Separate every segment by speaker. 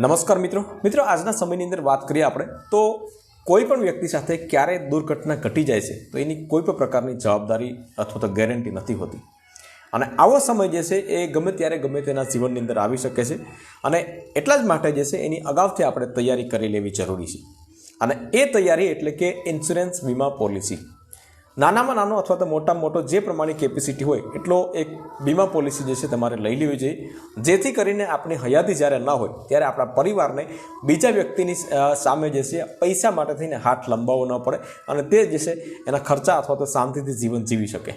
Speaker 1: નમસ્કાર મિત્રો. મિત્રો, આજના સમયની અંદર વાત કરીએ આપણે, તો કોઈ પણ વ્યક્તિ સાથે ક્યારે દુર્ઘટના ઘટી જાય છે, તો એની કોઈ પણ પ્રકારની જવાબદારી અથવા તો ગેરંટી નથી હોતી. અને આવો સમય જે છે, એ ગમે ત્યારે ગમે તેના જીવનની અંદર આવી શકે છે અને એટલા જ માટે જે છે, એની અગાઉથી આપણે તૈયારી કરી લેવી જરૂરી છે. અને એ તૈયારી એટલે કે ઇન્સ્યોરન્સ વીમા પોલિસી નાનામાં નાનો અથવા તો મોટામાં મોટો જે પ્રમાણે કેપેસિટી હોય, એટલો એક વીમા પોલિસી જે છે તમારે લઈ લેવી જોઈએ. જેથી કરીને આપણી હયાતી જ્યારે ન હોય, ત્યારે આપણા પરિવારને બીજા વ્યક્તિની સામે જે છે પૈસા માટે થઈને હાથ લંબાવવો ન પડે અને તે જે છે એના ખર્ચા અથવા તો શાંતિથી જીવન જીવી શકે.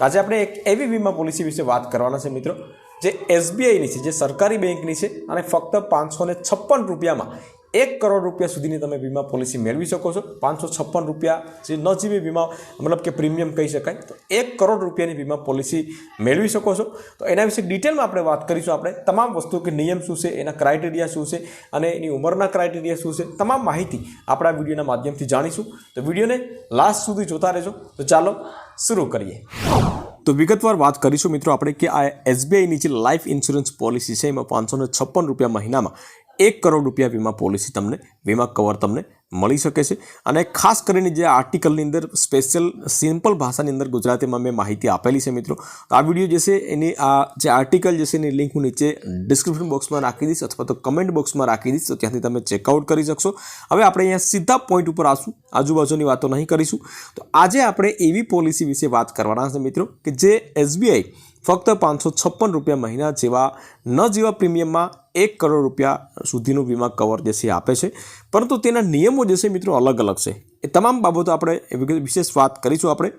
Speaker 1: આજે આપણે એક એવી વીમા પોલિસી વિશે વાત કરવાના છે મિત્રો, જે એસબીઆઈની છે, જે સરકારી બેંકની છે અને ફક્ત પાંચસો છપ્પન રૂપિયામાં એક કરોડ રૂપિયા સુધીની તમે વીમા પોલિસી મેળવી શકો છો. પાંચસો છપ્પન રૂપિયા જે ન જીવી વીમા, મતલબ કે પ્રીમિયમ કહી શકાય. તો એક કરોડ રૂપિયાની વીમા પોલિસી મેળવી શકો છો. તો એના વિશે ડિટેલમાં આપણે વાત કરીશું આપણે. તમામ વસ્તુ કે નિયમ શું છે, એના ક્રાઇટેરિયા શું છે, અને એની ઉંમરના ક્રાઇટેરિયા શું છે, તમામ માહિતી આપણા વિડીયોના માધ્યમથી જાણીશું. તો વિડીયોને લાસ્ટ સુધી જોતા રહેજો. તો ચાલો શરૂ કરીએ. તો વિગતવાર વાત કરીશું મિત્રો આપણે કે આ એસબીઆઈની જે લાઈફ ઇન્સ્યોરન્સ પોલિસી છે, એમાં પાંચસો છપ્પન રૂપિયા મહિનામાં એક કરોડ રૂપિયા વીમા પોલિસી તમને, વીમા કવર તમને મળી શકે છે. અને ખાસ કરીને જે આર્ટિકલની અંદર, સ્પેશિયલ, સિમ્પલ ભાષાની અંદર ગુજરાતીમાં મેં માહિતી આપેલી છે મિત્રો. તો આ વીડિયો જે છે, એની આ જે આર્ટિકલ જે છે, એની લિંક હું નીચે ડિસ્ક્રિપ્શન બોક્સમાં રાખી દઈશ અથવા તો કમેન્ટ બોક્સમાં રાખી દઈશ, તો ત્યાંથી તમે ચેકઆઉટ કરી શકશો. હવે આપણે અહીંયા સીધા પોઈન્ટ ઉપર આવશું આજુબાજુની વાતો નહીં કરીશું. તો આજે આપણે એવી પોલિસી વિશે વાત કરવાના છે મિત્રો, કે જે એસબીઆઈ ફક્ત પાંચસો છપ્પન રૂપિયા મહિના જેવા ન જેવા પ્રીમિયમમાં એક કરોડ રૂપિયા સુધીનું વીમા કવર જે છે આપે છે. પરંતુ તેના નિયમો જે છે મિત્રો અલગ અલગ છે. એ તમામ બાબતો આપણે વિશેષ વાત કરીશું આપણે.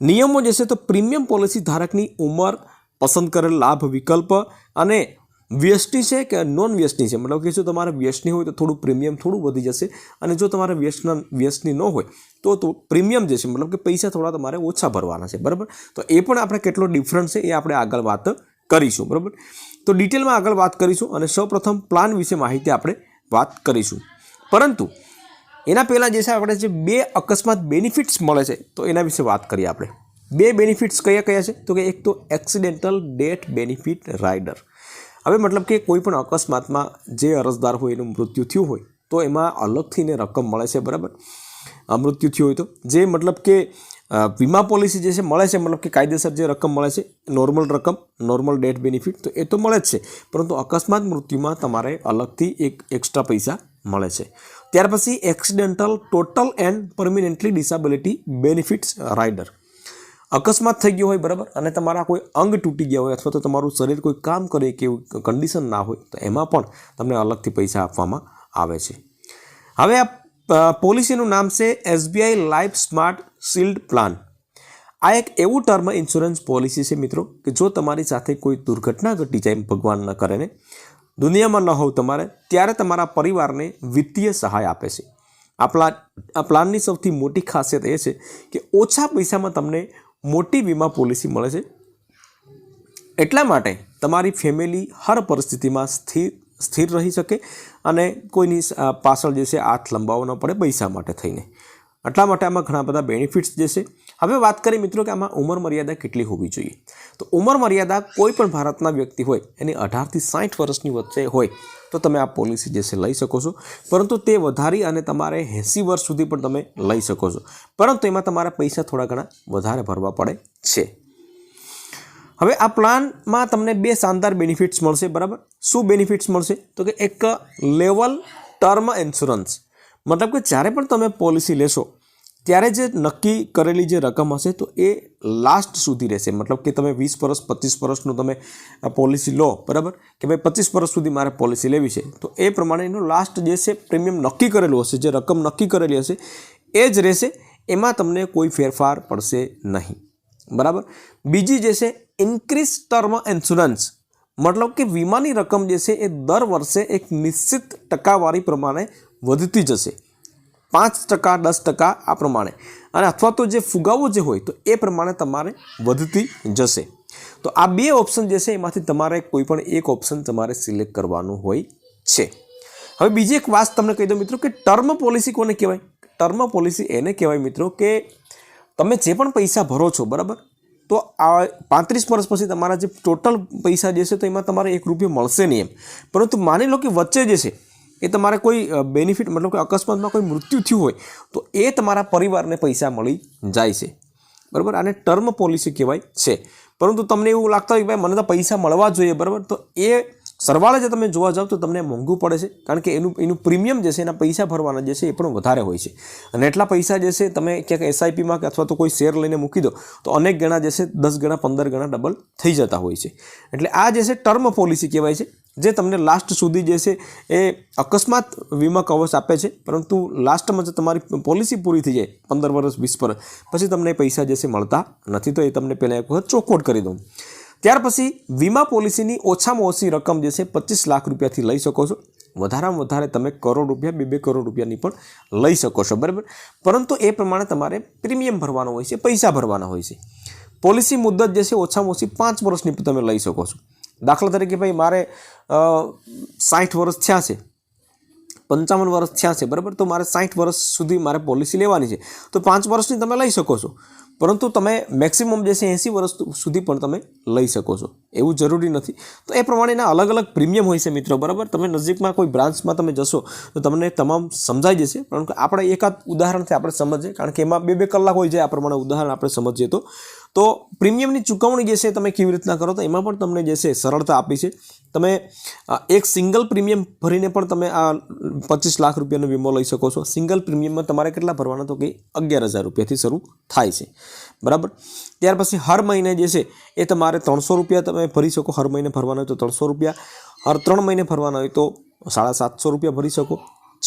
Speaker 1: નિયમો જે છે તો પ્રીમિયમ પોલિસી ધારકની ઉંમર, પસંદ કરેલ લાભ વિકલ્પ અને વ્યસની છે કે નોન વ્યસની છે? મતલબ કે જો તમારે વ્યસની હોય તો થોડું પ્રીમિયમ થોડું વધી જશે અને જો તમારે વ્યસન વ્યસની ન હોય તો તો પ્રીમિયમ જે છે, મતલબ કે પૈસા થોડા તમારે ઓછા ભરવાના છે, બરાબર? તો એ પણ આપણે કેટલો ડિફરન્સ છે એ આપણે આગળ વાત કરીશું, બરાબર? તો ડિટેલમાં આગળ વાત કરીશું અને સૌપ્રથમ પ્લાન વિશે માહિતી આપણે વાત કરીશું. પરંતુ એના પહેલાં જે છે, આપણે જે બે અકસ્માત બેનિફિટ્સ મળે છે, તો એના વિશે વાત કરીએ આપણે. બે બેનિફિટ્સ કયા કયા છે? તો કે એક તો એક્સિડેન્ટલ ડેથ બેનિફિટ રાઇડર હવે મતલબ કે કોઈ પણ અકસ્માતમાં જે અરજદાર હોય એનું મૃત્યુ થયું હોય, તો એમાં અલગથી ને રકમ મળે છે, બરાબર? મૃત્યુ થયું હોય તો. જે મતલબ કે વીમા પોલિસી જે છે મળે છે, મતલબ કે કાયદેસર જે રકમ મળે છે, નોર્મલ રકમ, નોર્મલ ડેથ બેનિફિટ, તો એ તો મળે જ છે. પરંતુ અકસ્માત મૃત્યુમાં તમારે અલગથી એક એક્સ્ટ્રા પૈસા મળે છે. ત્યાર પછી accidental total and permanently disability benefits rider. અકસ્માત થઈ ગયો હોય, બરાબર? અને તમારા કોઈ અંગ તૂટી ગયા હોય અથવા તો તમારું શરીર કોઈ કામ કરે કે કન્ડિશન ના હોય, તો એમાં પણ તમને અલગથી પૈસા આપવામાં આવે છે. હવે આ પોલિસીનું નામ છે SBI life smart shield plan. આ એક એવું ટર્મ ઇન્સ્યોરન્સ પોલિસી છે મિત્રો, કે જો તમારી સાથે કોઈ દુર્ઘટના ઘટી જાય, ભગવાન ન કરે ને, દુનિયામાં ન હોવ તમારે, ત્યારે તમારા પરિવારને વિત્તીય સહાય આપે છે. આ પ્લાન આ પ્લાનની સૌથી મોટી ખાસિયત એ છે કે ઓછા પૈસામાં તમને મોટી વીમા પોલિસી મળે છે. એટલા માટે તમારી ફેમિલી હર પરિસ્થિતિમાં સ્થિર સ્થિર રહી શકે અને કોઈની પાછળ જે છે હાથ લંબાવવો ન પડે પૈસા માટે થઈને. એટલા માટે આમાં ઘણા બધા બેનિફિટ્સ જે છે. હવે વાત કરીએ મિત્રો કે આમાં ઉંમર મર્યાદા કેટલી હોવી જોઈએ. તો ઉંમર મર્યાદા કોઈ પણ ભારતના વ્યક્તિ હોય, એની અઢારથી સાઠ વર્ષની વચ્ચે હોય તો તમે આ પોલિસી જે છે લઈ શકો છો. પરંતુ તે વધારી અને તમારે એંસી વર્ષ સુધી પણ તમે લઈ શકો છો. પરંતુ એમાં તમારા પૈસા થોડા ઘણા વધારે ભરવા પડે છે. હવે આ પ્લાનમાં તમને બે શાનદાર બેનિફિટ્સ મળશે, બરાબર? શું બેનિફિટ્સ મળશે? તો કે એક લેવલ ટર્મ ઇન્સ્યોરન્સ મતલબ કે જ્યારે પણ તમે પોલિસી લેશો ત્યારે જે નક્કી કરેલી જે રકમ હશે તો એ લાસ્ટ સુધી રહેશે. મતલબ કે તમે વીસ વર્ષ, પચીસ વર્ષનું તમે પોલિસી લો, બરાબર? કે ભાઈ પચીસ વર્ષ સુધી મારે પોલિસી લેવી છે. તો એ પ્રમાણે એનું લાસ્ટ જે છે પ્રીમિયમ નક્કી કરેલું હશે, જે રકમ નક્કી કરેલી હશે, એ જ રહેશે. એમાં તમને કોઈ ફેરફાર પડશે નહીં. બરાબર? બીજી જે છે ઇન્ક્રીઝ ટર્મ ઇન્સ્યોરન્સ મતલબ કે વીમાની રકમ જે છે એ દર વર્ષે એક નિશ્ચિત ટકાવારી પ્રમાણે વધતી જશે. પાંચ ટકા, દસ ટકા આ પ્રમાણે. અને અથવા તો જે ફુગાવો જે હોય તો એ પ્રમાણે તમારે વધતી જશે. તો આ બે ઓપ્શન જે છે એમાંથી તમારે કોઈ પણ એક ઓપ્શન તમારે સિલેક્ટ કરવાનું હોય છે. હવે બીજી એક વાત તમને કહી દઉં મિત્રો કે ટર્મ પોલિસી કોને કહેવાય? ટર્મ પોલિસી એને કહેવાય મિત્રો કે તમે જે પણ પૈસા ભરો છો, બરાબર? તો આ પાંત્રીસ વર્ષ પછી તમારા જે ટોટલ પૈસા જે છે તો એમાં તમારે એક રૂપિયો મળશે નહીં એમ. પરંતુ માની લો કે વચ્ચે જે છે એ તમારે કોઈ બેનિફિટ મતલબ કે અકસ્માતમાં કોઈ મૃત્યુ થયું હોય, તો એ તમારા પરિવારને પૈસા મળી જાય છે. બરાબર? આને ટર્મ પોલિસી કહેવાય છે. પરંતુ તમને એવું લાગતા હોય કે ભાઈ મને તો પૈસા મળવા જોઈએ, બરાબર? તો એ સરવાળે જે તમે જોવા જાઓ તો તમને મોંઘું પડે છે. કારણ કે એનું એનું પ્રીમિયમ જે છે, એના પૈસા ભરવાના જે છે, એ પણ વધારે હોય છે. અને એટલા પૈસા જે છે, તમે ક્યાંક એસઆઈપીમાં કે અથવા તો કોઈ શેર લઈને મૂકી દો, તો અનેક ગણા જે છે, દસ ગણા, પંદર ગણા ડબલ થઈ જતા હોય છે. એટલે આ જે છે ટર્મ પોલિસી કહેવાય છે. જે તમને લાસ્ટ સુધી જે છે એ અકસ્માત વીમા કવચ આપે છે. પરંતુ લાસ્ટમાં જે તમારી પોલિસી પૂરી થઈ જાય, પંદર વર્ષ, વીસ વર્ષ, પછી તમને પૈસા જે છે મળતા નથી, તો એ તમને પહેલાં એક વખત ચોખવટ કરી દઉં. ત્યાર પછી વીમા પોલિસીની ઓછામાં ઓછી રકમ જે છે પચીસ લાખ રૂપિયાથી લઈ શકો છો. વધારામાં વધારે તમે કરોડ રૂપિયા, બે બે કરોડ રૂપિયાની પણ લઈ શકો છો, બરાબર? પરંતુ એ પ્રમાણે તમારે પ્રીમિયમ ભરવાનો હોય છે, પૈસા ભરવાના હોય છે. પોલિસી મુદ્દત જે છે ઓછામાં ઓછી પાંચ વર્ષની તમે લઈ શકો છો. દાખલા તરીકે ભાઈ મારે સાઠ વર્ષ થયા છે. પંચાવન વર્ષ થયા છે, બરાબર? તો મારે સાઠ વર્ષ સુધી મારે પોલિસી લેવાની છે. તો પાંચ વર્ષની તમે લઈ શકો છો. પરંતુ તમે મેક્સિમમ જે છે એંસી વર્ષ સુધી પણ તમે લઈ શકો છો. એવું જરૂરી નથી. તો એ પ્રમાણેના અલગ અલગ પ્રીમિયમ હોય છે મિત્રો, બરાબર? તમે નજીકમાં કોઈ બ્રાન્ચમાં તમે જશો, તો તમને તમામ સમજાઈ જશે. પરંતુ આપણે એકાદ ઉદાહરણથી આપણે સમજીએ, કારણ કે એમાં બે બે કલાક હોય છે આ પ્રમાણે ઉદાહરણ આપણે સમજીએ તો. તો પ્રીમિયમની ચૂકવણી જે છે તમે કેવી રીતના કરો તો એમાં પણ તમને જે છે સરળતા આપી છે. તમે એક સિંગલ પ્રીમિયમ ભરીને પણ તમે આ પચીસ લાખ રૂપિયાનો વીમો લઈ શકો છો. સિંગલ પ્રીમિયમમાં તમારે કેટલા ભરવાના તો કે અગિયાર હજાર રૂપિયાથી શરૂ થાય છે. બરાબર? ત્યાર પછી હર મહિને જે છે, એ તમારે ત્રણસો રૂપિયા તમે ભરી શકો. હર મહિને ભરવાના હોય તો ત્રણસો રૂપિયા. હર ત્રણ મહિને ભરવાના હોય તો સાડા સાતસો રૂપિયા ભરી શકો.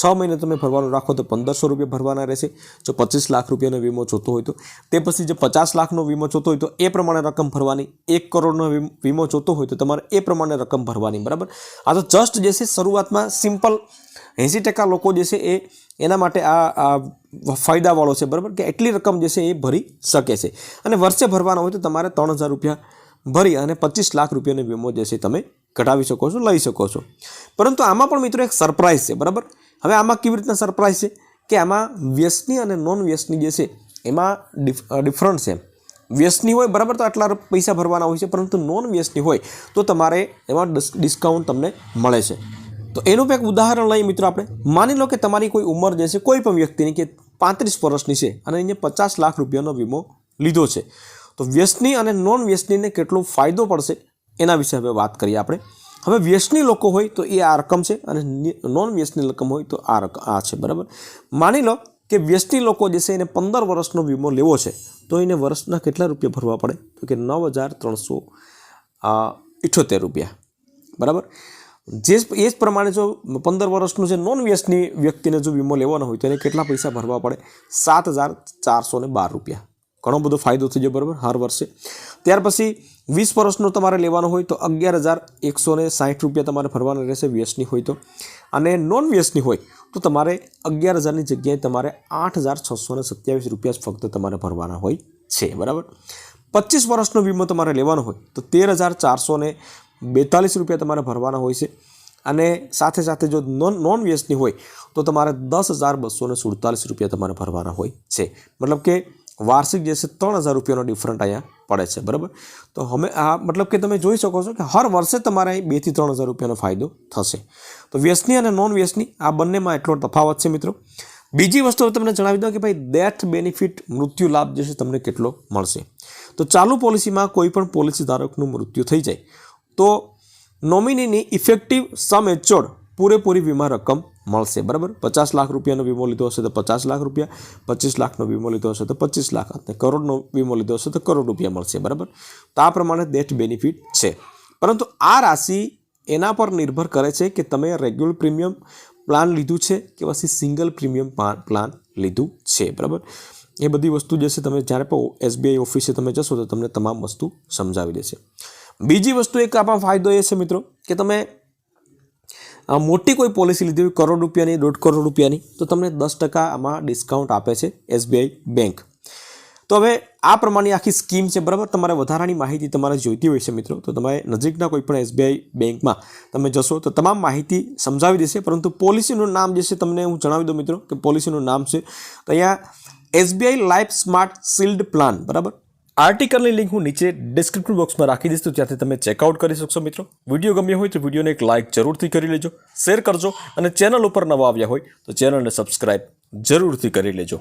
Speaker 1: છ મહિને તમે ભરવાનું રાખો તો પંદરસો રૂપિયા ભરવાના રહેશે. જો પચીસ લાખ રૂપિયાનો વીમો જોતો હોય તો. તે પછી જે પચાસ લાખનો વીમો જોતો હોય તો એ પ્રમાણે રકમ ભરવાની. એક કરોડનો વીમ- જોતો હોય તો તમારે એ પ્રમાણે રકમ ભરવાની. બરાબર? આ તો જસ્ટ જે છે, શરૂઆતમાં સિમ્પલ એંસી ટકા લોકો જે છે એ એના માટે આ ફાયદાવાળો છે, બરાબર? કે એટલી રકમ જે છે એ ભરી શકે છે. અને વર્ષે ભરવાના હોય તો તમારે ત્રણ હજાર રૂપિયા ભરી અને પચીસ લાખ રૂપિયાનો વીમો જે છે તમે કઢાવી શકો છો, લઈ શકો છો. પરંતુ આમાં પણ મિત્રો એક સરપ્રાઇઝ છે, બરાબર? હવે આમાં કેવી રીતના સરપ્રાઇઝ છે? કે આમાં વ્યસની અને નોન વ્યસની જે છે એમાં ડિફરન્સ છે. વ્યસની હોય, બરાબર? તો આટલા પૈસા ભરવાના હોય છે, પરંતુ નોન વ્યસની હોય તો તમારે એમાં ડિસ્કાઉન્ટ તમને મળે છે. તો એનું એક ઉદાહરણ લઈએ મિત્રો આપણે. માની લો કે તમારી કોઈ ઉંમર જે છે, કોઈ પણ વ્યક્તિની કે પાંત્રીસ વર્ષની છે અને એને પચાસ લાખ રૂપિયાનો વીમો લીધો છે. તો વ્યસની અને નોન વ્યસનીને કેટલો ફાયદો પડશે એના વિશે હવે વાત કરીએ આપણે. હવે વ્યસની લોકો હોય તો એ આ રકમ છે અને નોન વ્યસની રકમ હોય તો આ રકમ આ છે, બરાબર? માની લો કે વ્યસની લોકો જે છે એને પંદર વર્ષનો વીમો લેવો છે, તો એને વર્ષના કેટલા રૂપિયા ભરવા પડે? તો કે નવ હજાર ત્રણસો ઇઠ્યોતેર રૂપિયા, બરાબર? જે એ જ પ્રમાણે જો પંદર વર્ષનું જે નોન વ્યસની વ્યક્તિને જો વીમો લેવાનો હોય તો એને કેટલા પૈસા ભરવા પડે? સાત હજાર ચારસો ને બાર રૂપિયા. ઘણો બધો ફાયદો થઈ જાય બરાબર, હર વર્ષે. ત્યાર પછી વીસ વર્ષનો તમારે લેવાનો હોય તો અગિયાર હજાર એકસો ને સાઠ રૂપિયા તમારે ભરવાના રહેશે વ્યસની હોય તો. અને નોન વ્યસની હોય તો તમારે અગિયાર હજારની જગ્યાએ તમારે આઠ હજાર છસો ને સત્યાવીસ રૂપિયા જ ફક્ત તમારે ભરવાના હોય છે, બરાબર. પચીસ વર્ષનો વીમો તમારે લેવાનો હોય તો તેર હજાર ચારસો ને બેતાલીસ રૂપિયા તમારે ભરવાના હોય છે. અને સાથે સાથે જો નોન નોન વ્યસની હોય, તો તમારે દસ હજાર બસો સુડતાલીસ રૂપિયા તમારે ભરવાના હોય છે. મતલબ કે વાર્ષિક જે છે ત્રણ હજાર રૂપિયાનો ડિફરન્ટ અહીંયા પડે છે, બરાબર? તો અમે આ, મતલબ કે તમે જોઈ શકો છો કે હર વર્ષે તમારે અહીં બેથી ત્રણ હજાર રૂપિયાનો ફાયદો થશે. તો વ્યસની અને નોન વ્યસની આ બંનેમાં એટલો તફાવત છે મિત્રો. બીજી વસ્તુ તમને જણાવી દઉં કે ભાઈ ડેથ બેનિફિટ મૃત્યુ લાભ જે છે તમને કેટલો મળશે. તો ચાલુ પોલિસીમાં કોઈ પણ પોલિસી ધારકનું મૃત્યુ થઈ જાય. તો નોમિનીની ઇફેક્ટિવ સમ એચ્યોર્ડ પૂરેપૂરી વીમા રકમ મળશે, બરાબર? પચાસ લાખ રૂપિયાનો વીમો લીધો હશે તો પચાસ લાખ રૂપિયા, પચીસ લાખનો વીમો લીધો હશે તો પચીસ લાખ, અને કરોડનો વીમો લીધો હશે તો કરોડ રૂપિયા મળશે, બરાબર? તો આ પ્રમાણે ડેથ બેનિફિટ છે. પરંતુ આ રાશિ એના પર નિર્ભર કરે છે કે તમે રેગ્યુલર પ્રીમિયમ પ્લાન લીધું છે કે પછી સિંગલ પ્રીમિયમ પ્લાન લીધું છે, બરાબર? એ બધી વસ્તુ જે છે, તમે જ્યારે પણ એસબીઆઈ ઓફિસે તમે જશો તો તમને તમામ વસ્તુ સમજાવી દેશે. બીજી વસ્તુ એક આમાં ફાયદો એ છે મિત્રો કે તમે મોટી કોઈ પોલિસી લીધી હોય, કરોડ રૂપિયાની, દોઢ કરોડ રૂપિયાની, તો તમને દસ ટકા આમાં ડિસ્કાઉન્ટ આપે છે એસબીઆઈ બેંક તો હવે આ પ્રમાણે આખી સ્કીમ છે, બરાબર? તમારે વધારાની માહિતી તમારે જોઈતી હોય છે મિત્રો, તો તમે નજીકના કોઈ પણ એસબીઆઈ બેંકમાં તમે જશો, તો તમામ માહિતી સમજાવી દેશે, પરંતુ પોલિસીનું નામ જે છે તમને હું જણાવી દઉં મિત્રો, કે પોલિસીનું નામ છે તો અહીંયા SBI life smart shield plan બરાબર? આર્ટિકલની લિંક હું નીચે ડિસ્ક્રિપ્શન બોક્સમાં રાખી દઈશ, તો ત્યાંથી તમે ચેકઆઉટ કરી શકશો મિત્રો. વીડિયો ગમ્યો હોય તો વિડીયોને એક લાઇક જરૂરથી કરી લેજો શેર કરજો અને ચેનલ ઉપર નવા આવ્યા હોય તો ચેનલને સબસ્ક્રાઇબ જરૂરથી કરી લેજો.